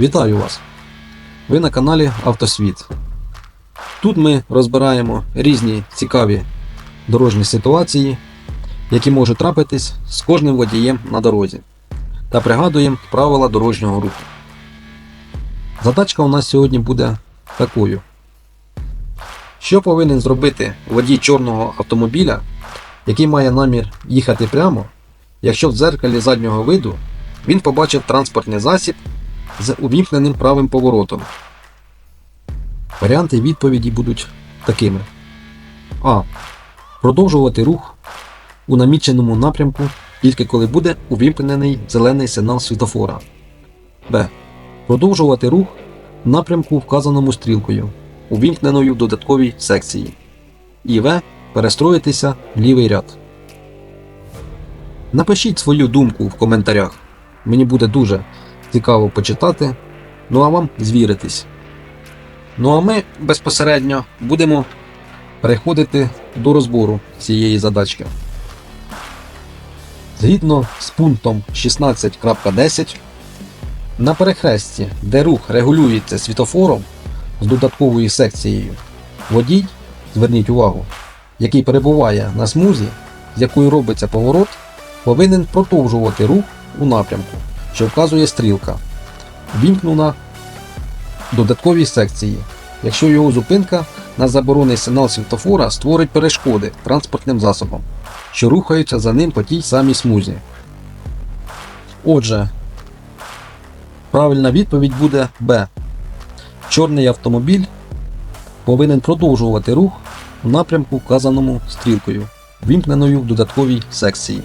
Вітаю вас! Ви на каналі Автосвіт. Тут ми розбираємо різні цікаві дорожні ситуації, які можуть трапитись з кожним водієм на дорозі, та пригадуємо правила дорожнього руху. Задачка у нас сьогодні буде такою. Що повинен зробити водій чорного автомобіля, який має намір їхати прямо, якщо в дзеркалі заднього виду він побачив транспортний засіб з увімкненим правим поворотом. Варіанти відповіді будуть такими: А. Продовжувати рух у наміченому напрямку тільки коли буде увімкнений зелений сигнал світофора. Б. Продовжувати рух в напрямку, вказаному стрілкою, увімкненою в додатковій секції. І В. Перестроїтися в лівий ряд. Напишіть свою думку в коментарях. Мені буде дуже цікаво почитати, ну а вам звіритись. Ну а ми безпосередньо будемо переходити до розбору цієї задачки. Згідно з пунктом 16.10, на перехресті, де рух регулюється світофором з додатковою секцією, водій, зверніть увагу, який перебуває на смузі, з якою робиться поворот, повинен продовжувати рух у напрямку, що вказує стрілка, вімкнена в додатковій секції, якщо його зупинка на заборонений сигнал світлофора створить перешкоди транспортним засобам, що рухаються за ним по тій самій смузі. Отже, правильна відповідь буде Б. Чорний автомобіль повинен продовжувати рух у напрямку, вказаному стрілкою, вімкненою в додатковій секції.